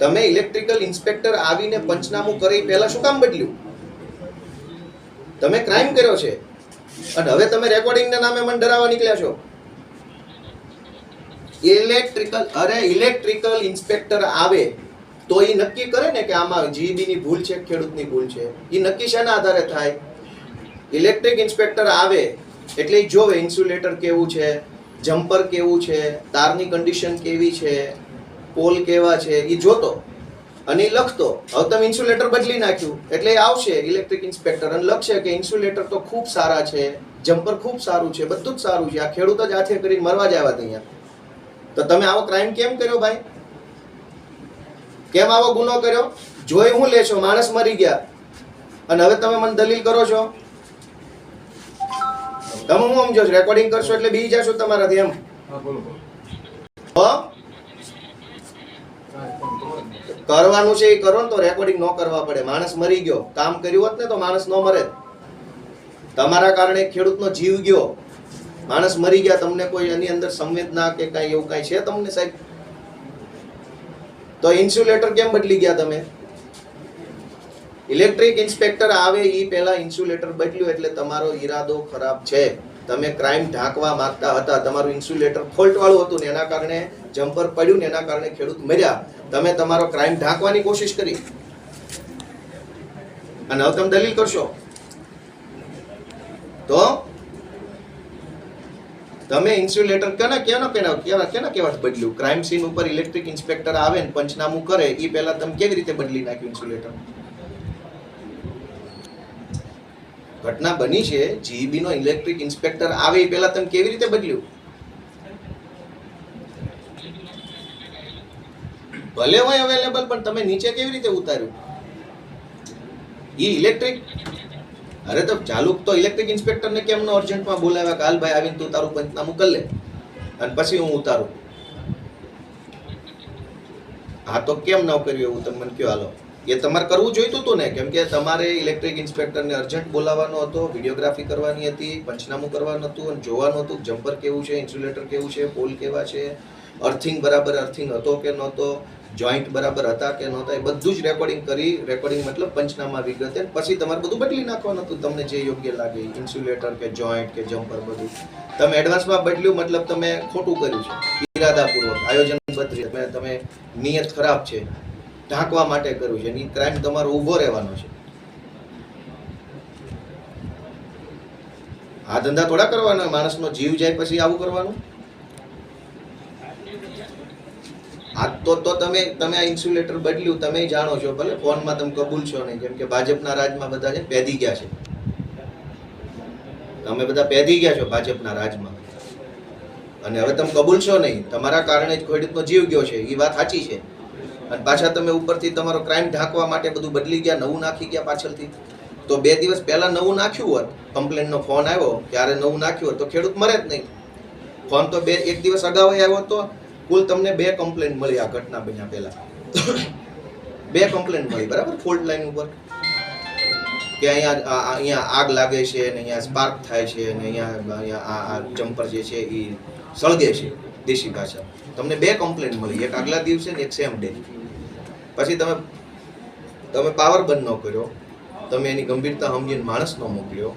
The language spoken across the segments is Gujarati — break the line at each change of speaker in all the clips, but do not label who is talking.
તમે ઇલેક્ટ્રિકલ ઇન્સ્પેક્ટર આવીને પંચનામું કરી પહેલા શું કામ બદલ્યું? તમે ક્રાઇમ કર્યો છે. અને હવે તમે રેકોર્ડિંગના નામે મને ડરાવવા નીકળ્યા છો. ઇલેક્ટ્રિકલ અરે ઇલેક્ટ્રિકલ ઇન્સ્પેક્ટર આવે તો એ નક્કી કરે ને કે આમાં જીબી ની ભૂલ છે, ખેડૂતની ભૂલ છે. એ નક્કી શેના આધારે થાય? ઇલેક્ટ્રિક ઇન્સ્પેક્ટર આવે એટલે જોવે ઇન્સ્યુલેટર કેવું છે જમ્પર કેવું છે, તારની કન્ડિશન કેવી છે પોલ કેવા છે એ જોતો અને એ લખતો. હવે તમે ઇન્સ્યુલેટર બદલી નાખ્યું. એટલે એ આવશે ઇલેક્ટ્રિક ઇન્સ્પેક્ટર. અને લખશે કે ઇન્સ્યુલેટર તો ખૂબ સારા છે જમ્પર ખૂબ સારું છે બધું જ સારું છે. આ ખેડૂત જ હાથે કરીને મરવા જ આવ્યા અહીંયા. તો તમે આવો ક્રાઇમ કેમ કર્યો ભાઈ? કેમ આવો ગુનો કર્યો? જોઈ હું લેશો. માણસ મરી ગયા. અને હવે તમે મને દલીલ કરો છો? તમે હું સમજો છો? રેકોર્ડિંગ કરશો એટલે બી જશો તમારાથી એમ?
હા બોલો બોલો.
હો? કરવાનું છે એ કરો ને તો રેકોર્ડિંગ ન કરવા પડે. માણસ મરી ગયો. કામ કર્યું હોત ને તો માણસ ન મરે. તમારા કારણે ખેડૂતનો જીવ ગયો. માણસ મરી ગયા. તમને કોઈ એની અંદર સંવેદના કે કાંઈ એવું કાંઈ છે તમને સાહેબ? તો ઇન્સ્યુલેટર કેમ બદલી ગયા તમે? ઇલેક્ટ્રિક ઇન્સ્પેક્ટર આવે એ પહેલા ઇન્સ્યુલેટર બદલ્યું એટલે તમારો ઈરાદો ખરાબ છે. તમે ક્રાઇમ ઢાંકવા માંગતા હતા. તમારું ઇન્સ્યુલેટર ફોલ્ટ વાળું હતું ને એના કારણે જમ્પર પડ્યું ને એના કારણે ખેડૂત મર્યા. તમે તમારો ક્રાઇમ ઢાંકવાની કોશિશ કરી. અને હવે તમે દલીલ કરશો. તો તમે ઇન્સ્યુલેટર કેના કેના કેના કેના કેના કેવા બદલ્યું? ક્રાઇમ સીન ઉપર ઇલેક્ટ્રિક ઇન્સ્પેક્ટર આવે ને પંચનામું કરે એ પહેલા તમે કેવી રીતે બદલી નાખ્યું ઇન્સ્યુલેટર ઘટના બની છે જીઈબી નો ઇલેક્ટ્રિક ઇન્સ્પેક્ટર આવે એ પહેલા તમે કેવી રીતે બદલ્યું? ભલે હોય અવેલેબલ પણ તમે નીચે કેવી રીતે ઉતાર્યું? એ ઇલેક્ટ્રિક અરે તો ચાલુ તો ઇલેક્ટ્રિક ઇન્સ્પેક્ટરને કેમ નો અર્જન્ટમાં બોલાવ્યા કાલ ભાઈ, આવીને તું તારું પંચનામું કરી લે અને પછી હું ઉતારું. હા તો કેમ ન કર્યું એવું તમે મને કયો, હાલો. એ તમારે કરવું જોઈતું હતું ને? કેમ કે તમારે ઇલેક્ટ્રિક ઇન્સ્પેક્ટરને અર્જન્ટ બોલાવવાનો હતો વિડીયોગ્રાફી કરવાની હતી, પંચનામું કરવાનું હતું અને જોવાનું હતું જમ્પર કેવું છે ઇન્સ્યુલેટર કેવું છે પોલ કેવા છે અર્થિંગ બરાબર અર્થિંગ હતો કે નહોતો. જોઈન્ટ બરાબર હતા કે નહોતા, એ બધું જ રેકોર્ડિંગ કરી રેકોર્ડિંગ મતલબ પંચનામા વિગતે પછી તમારે બધું બદલી નાખવાનું હતું, તમને જે યોગ્ય લાગે ઇન્સ્યુલેટર કે જોઈન્ટ કે જમ્પર બધું. તમે એડવાન્સમાં બદલ્યું, મતલબ તમે ખોટું કર્યું છે. ઈરાદાપૂર્વક, આયોજન બદલી તમે નિયત ખરાબ છે, ઢાંકવા માટે કર્યું છે, એની ક્રાઇમ તમારો ઊભો રહેવાનો છે. આ ધંધા થોડા કરવાના, માણસનો જીવ જાય પછી આવું કરવાનું? આ તો તો તમે તમે આ ઇન્સ્યુલેટર બદલ્યું, તમે જાણો છો, ભલે ફોનમાં તમે કબૂલ છો નહીં કેમ કે ભાજપના રાજમાં બધા છે પેદી ગયા છે. તમે બધા પેદી ગયા છો ભાજપના રાજમાં. અને હવે તમે કબૂલ છો નહીં, તમારા કારણે જ ખેડૂતનો જીવ ગયો છે, એ વાત સાચી છે. અને પાછા તમે ઉપરથી તમારો ક્રાઇમ ઢાંકવા માટે બધું બદલી ગયા, નવું નાખી ગયા પાછળથી. તો બે દિવસ પહેલાં નવું નાખ્યું હોત કમ્પ્લેનનો ફોન આવ્યો ત્યારે નવું નાખ્યું હોત, તો ખેડૂત મરે જ નહીં. ફોન તો બે એક દિવસ અગાઉ આવ્યો તો કુલ તમને બે કમ્પ્લેન મળી આ ઘટના બન્યા પહેલા. બે કમ્પ્લેન મળી, બરાબર? ફોલ્ટ લાઈન ઉપર. કે અહીંયા અહીંયા આગ લાગે છે અને અહીંયા સ્પાર્ક થાય છે અને અહીંયા અહીંયા આ જમ્પર જે છે એ સળગે છે દેશી ભાષા. તમને બે કમ્પ્લેન મળી, એક આગલા દિવસે ને એક સેમ ડે પછી તમે તમે પાવર બંધ ન કર્યો, તમે એની ગંભીરતા સમજીને માણસ ન મોકલ્યો,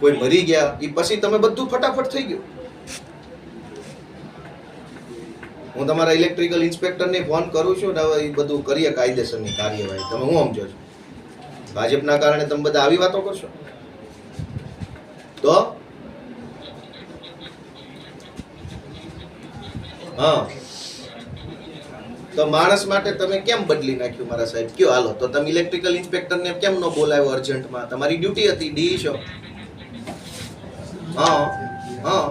કોઈ મરી ગયા એ પછી તમે બધું ફટાફટ થઈ ગયું. હું તમારા ઇલેક્ટ્રિકલ ઇન્સ્પેક્ટરને ફોન કરું છું ને હવે એ બધું કરીએ કાયદેસરની કાર્યવાહી. તમે હું સમજો છો? ભાજપના કારણે તમે બધા આવી વાતો કરશો? તો? હા. તો માણસ માટે તમે કેમ બદલી નાખ્યું મારા સાહેબ? કયો હાલો, તો તમે ઇલેક્ટ્રિકલ ઇન્સ્પેક્ટરને કેમ ન બોલાવ્યો અર્જન્ટમાં તમારી ડ્યુટી હતી, ડી છો હા હા.